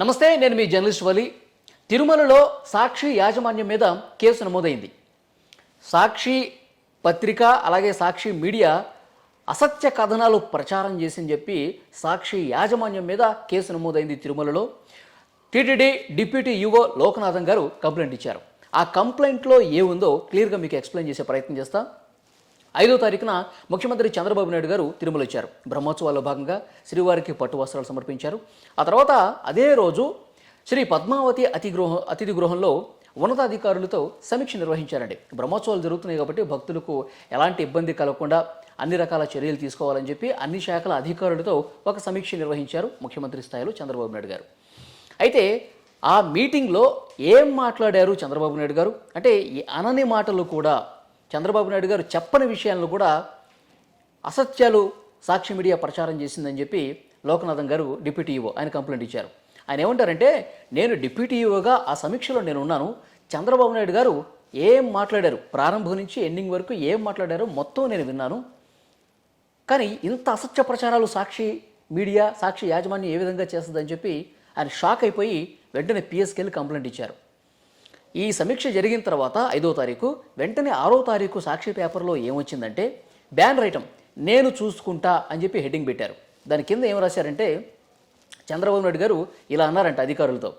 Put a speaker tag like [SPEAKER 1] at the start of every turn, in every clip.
[SPEAKER 1] నమస్తే నేను మీ జర్నలిస్ట్ వలి. తిరుమలలో సాక్షి యాజమాన్యం మీద కేసు నమోదైంది. సాక్షి పత్రిక అలాగే సాక్షి మీడియా అసత్య కథనాలు ప్రచారం చేసిందని చెప్పి సాక్షి యాజమాన్యం మీద కేసు నమోదైంది తిరుమలలో. టీటీడీ డిప్యూటీ యువో లోకనాథం గారు కంప్లైంట్ ఇచ్చారు. ఆ కంప్లైంట్లో ఏముందో క్లియర్గా మీకు ఎక్స్ప్లెయిన్ చేసే ప్రయత్నం చేస్తాను ఐదో తారీఖున ముఖ్యమంత్రి చంద్రబాబు నాయుడు గారు తిరుమల వచ్చారు బ్రహ్మోత్సవాల్లో భాగంగా శ్రీవారికి పట్టు వస్త్రాలు సమర్పించారు. ఆ తర్వాత అదే రోజు శ్రీ పద్మావతి అతి గృహ అతిథి గృహంలో ఉన్నతాధికారులతో సమీక్ష నిర్వహించారండి. బ్రహ్మోత్సవాలు జరుగుతున్నాయి కాబట్టి భక్తులకు ఎలాంటి ఇబ్బంది కలగకుండా అన్ని రకాల చర్యలు తీసుకోవాలని చెప్పి అన్ని శాఖల అధికారులతో ఒక సమీక్ష నిర్వహించారు ముఖ్యమంత్రి స్థాయిలో చంద్రబాబు నాయుడు గారు. అయితే ఆ మీటింగ్లో ఏం మాట్లాడారు చంద్రబాబు నాయుడు గారు? అంటే అనని మాటలు కూడా చంద్రబాబు నాయుడు గారు చెప్పని విషయాలను కూడా అసత్యాలు సాక్షి మీడియా ప్రచారం చేసిందని చెప్పి లోకనాథన్ గారు డిప్యూటీ ఈవో ఆయన కంప్లైంట్ ఇచ్చారు. ఆయన ఏమంటారంటే నేను డిప్యూటీ ఈవోగా ఆ సమీక్షలో నేను ఉన్నాను. చంద్రబాబు నాయుడు గారు ఏం మాట్లాడారు? ప్రారంభం నుంచి ఎండింగ్ వరకు ఏం మాట్లాడారో మొత్తం నేను విన్నాను. కానీ ఇంత అసత్య ప్రచారాలు సాక్షి మీడియా సాక్షి యాజమాన్యం ఏ విధంగా చేస్తుందని చెప్పి ఆయన షాక్ అయిపోయి వెంటనే పిఎస్కి వెళ్ళి కంప్లైంట్ ఇచ్చారు. ఈ సమీక్ష జరిగిన తర్వాత ఐదో తారీఖు వెంటనే ఆరో తారీఖు సాక్షి పేపర్లో ఏమొచ్చిందంటే బ్యాన్ రైటం నేను చూసుకుంటా అని చెప్పి హెడ్డింగ్ పెట్టారు. దాని కింద ఏం రాశారంటే చంద్రబాబు నాయుడు గారు ఇలా అన్నారంట అధికారులతో.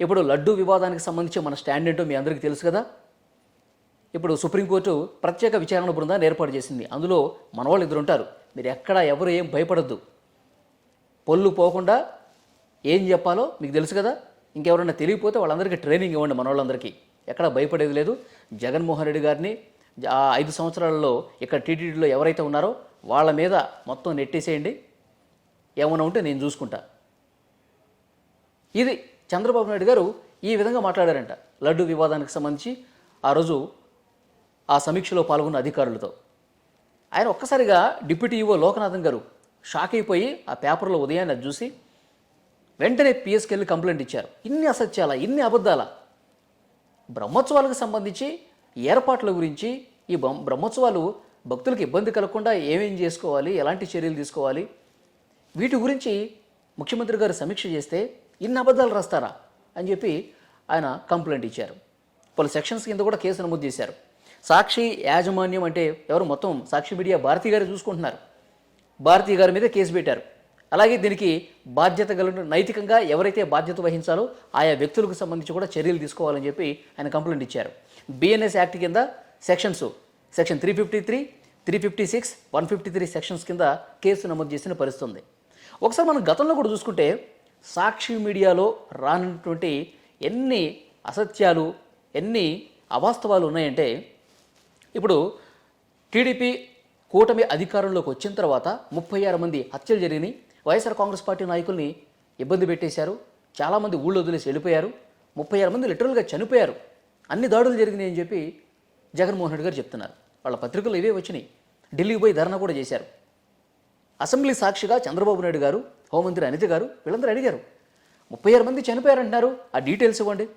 [SPEAKER 1] ఇప్పుడు లడ్డూ వివాదానికి సంబంధించి మన స్టాండ్ ఏంటో మీ అందరికీ తెలుసు కదా? ఇప్పుడు సుప్రీంకోర్టు ప్రత్యేక విచారణ బృందాన్ని ఏర్పాటు చేసింది. అందులో మన వాళ్ళు ఇద్దరు ఉంటారు. మీరు ఎక్కడ ఎవరు ఏం భయపడద్దు. పొల్లు పోకుండా ఏం చెప్పాలో మీకు తెలుసు కదా? ఇంకెవరైనా తెలియకపోతే వాళ్ళందరికీ ట్రైనింగ్ ఇవ్వండి మన వాళ్ళందరికీ ఎక్కడ భయపడేది లేదు. జగన్మోహన్ రెడ్డి గారిని ఆ ఐదు సంవత్సరాలలో ఇక్కడ టీటీడీలో ఎవరైతే ఉన్నారో వాళ్ళ మీద మొత్తం నెట్టేసేయండి. ఏమైనా ఉంటే నేను చూసుకుంటా. ఇది చంద్రబాబు నాయుడు గారు ఈ విధంగా మాట్లాడారంట. లడ్డు వివాదానికి సంబంధించి ఆ రోజు ఆ సమీక్షలో పాల్గొన్న అధికారులతో. ఆయన ఒక్కసారిగా డిప్యూటీ ఈవో లోకనాథన్ గారు షాక్ అయిపోయి ఆ పేపర్లో ఉదయాన్నే అది చూసి వెంటనే పిఎస్కి వెళ్ళి కంప్లైంట్ ఇచ్చారు. ఇన్ని అసత్యాల? ఇన్ని అబద్ధాల? బ్రహ్మోత్సవాలకు సంబంధించి ఏర్పాట్ల గురించి ఈ బ్రహ్మోత్సవాలు భక్తులకు ఇబ్బంది కలగకుండా ఏమేం చేసుకోవాలి? ఎలాంటి చర్యలు తీసుకోవాలి? వీటి గురించి ముఖ్యమంత్రి గారు సమీక్ష చేస్తే ఇన్ని అబద్ధాలు రాస్తారా? అని చెప్పి ఆయన కంప్లైంట్ ఇచ్చారు. పలు సెక్షన్స్ కింద కూడా కేసు నమోదు చేశారు. సాక్షి యాజమాన్యం అంటే ఎవరు? మొత్తం సాక్షి మీడియా భారతి గారు చూసుకుంటున్నారు. భారతి గారి మీద కేసు పెట్టారు. అలాగే దీనికి బాధ్యత గల నైతికంగా ఎవరైతే బాధ్యత వహించాలో ఆయా వ్యక్తులకు సంబంధించి కూడా చర్యలు తీసుకోవాలని చెప్పి ఆయన కంప్లైంట్ ఇచ్చారు. బిఎన్ఎస్ యాక్ట్ కింద sections section three fifty three three fifty six one fifty three sections కింద కేసు నమోదు చేసిన పరిస్థితి ఉంది ఒకసారి మనం గతంలో కూడా చూసుకుంటే సాక్షి మీడియాలో రానటువంటి ఎన్ని అసత్యాలు ఎన్ని అవాస్తవాలు ఉన్నాయంటే ఇప్పుడు టీడీపీ కూటమి అధికారంలోకి వచ్చిన తర్వాత ముప్పై ఆరు మంది హత్యలు జరిగినాయి. వైఎస్ఆర్ కాంగ్రెస్ పార్టీ నాయకుల్ని ఇబ్బంది పెట్టేశారు. చాలామంది ఊళ్ళో వదిలేసి వెళ్ళిపోయారు. ముప్పై ఆరు మంది లిటరల్గా చనిపోయారు. అన్ని దాడులు జరిగినాయి అని చెప్పి జగన్మోహన్ రెడ్డి గారు చెప్తున్నారు. వాళ్ళ పత్రికలు ఇవే వచ్చినాయి. ఢిల్లీకి పోయి ధర్నా కూడా చేశారు. అసెంబ్లీ సాక్షిగా చంద్రబాబు నాయుడు గారు హోంమంత్రి అనిత గారు వీళ్ళందరూ అడిగారు. ముప్పై ఆరు మంది చనిపోయారంటున్నారు. ఆ డీటెయిల్స్ ఇవ్వండి.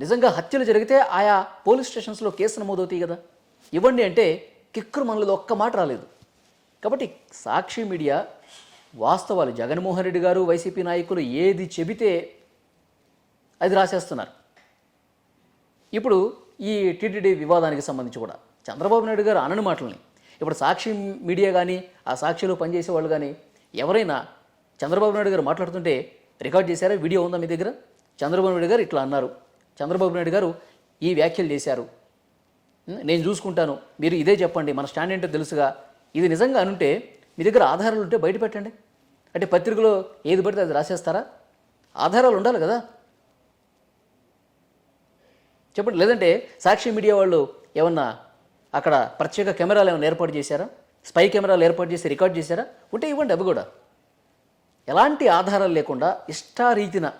[SPEAKER 1] నిజంగా హత్యలు జరిగితే ఆయా పోలీస్ స్టేషన్స్లో కేసు నమోదవుతాయి కదా. ఇవ్వండి అంటే కిక్కురు మనలో ఒక్క మాట రాలేదు. కాబట్టి సాక్షి మీడియా వాస్తవాలు. జగన్మోహన్ రెడ్డి గారు వైసీపీ నాయకులు ఏది చెబితే అది రాసేస్తున్నారు. ఇప్పుడు ఈ టీటీడీ వివాదానికి సంబంధించి కూడా చంద్రబాబు నాయుడు గారు అనని మాటల్ని. ఇప్పుడు సాక్షి మీడియా కానీ ఆ సాక్షిలో పనిచేసే వాళ్ళు కానీ ఎవరైనా చంద్రబాబు నాయుడు గారు మాట్లాడుతుంటే రికార్డ్ చేశారా? వీడియో ఉందా మీ దగ్గర? చంద్రబాబు నాయుడు గారు ఇట్లా అన్నారు. చంద్రబాబు నాయుడు గారు ఈ వ్యాఖ్యలు చేశారు. నేను చూసుకుంటాను. మీరు ఇదే చెప్పండి మన స్టాండ్ ఏంటో తెలుసుగా. ఇది నిజంగా అనుంటే మీ దగ్గర ఆధారాలు ఉంటే బయట పెట్టండి. అంటే పత్రికలో ఏది పడితే అది రాసేస్తారా? ఆధారాలు ఉండాలి కదా. చెప్పండి లేదంటే సాక్షి మీడియా వాళ్ళు ఏమన్నా అక్కడ ప్రత్యేక కెమెరాలు ఏమైనా ఏర్పాటు చేశారా? స్పై కెమెరాలు ఏర్పాటు చేసి రికార్డ్ చేశారా? ఉంటే ఇవ్వండి అవి కూడా. ఎలాంటి ఆధారాలు లేకుండా ఇష్టారీతిన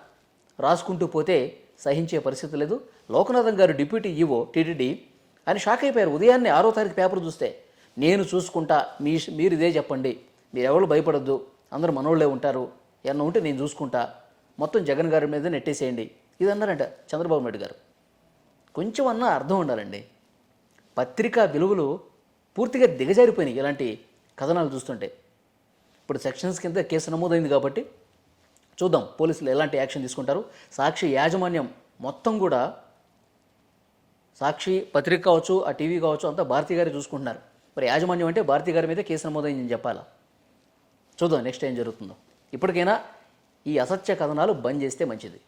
[SPEAKER 1] రాసుకుంటూ పోతే సహించే పరిస్థితి లేదు. Lokanatham garu deputy EO TTD అని షాక్ అయిపోయారు. ఉదయాన్నే ఆరో తారీఖు పేపర్ చూస్తే నేను చూసుకుంటా మీ మీరు ఇదే చెప్పండి మీరు ఎవరు భయపడొద్దు అందరూ మనోళ్ళే ఉంటారు ఏమన్నా ఉంటే నేను చూసుకుంటా మొత్తం జగన్ గారి మీద నెట్టేసేయండి ఇది అన్నారంట చంద్రబాబు నాయుడు గారు. కొంచెం అన్నా అర్థం ఉండాలండి. పత్రికా విలువలు పూర్తిగా దిగజారిపోయినాయి ఇలాంటి కథనాలు చూస్తుంటే. ఇప్పుడు సెక్షన్స్ కింద కేసు నమోదైంది కాబట్టి చూద్దాం పోలీసులు ఎలాంటి యాక్షన్ తీసుకుంటారు. సాక్షి యాజమాన్యం మొత్తం కూడా సాక్షి పత్రిక కావచ్చు ఆ టీవీ కావచ్చు అంతా భారతి గారి చూసుకుంటున్నారు. మరి యాజమాన్యం అంటే భారతి గారి మీద కేసు నమోదైందని చెప్పాలా? చూద్దాం నెక్స్ట్ ఏం జరుగుతుందో. ఇప్పటికైనా ఈ అసత్య కథనాలు బంద్ చేస్తే మంచిది.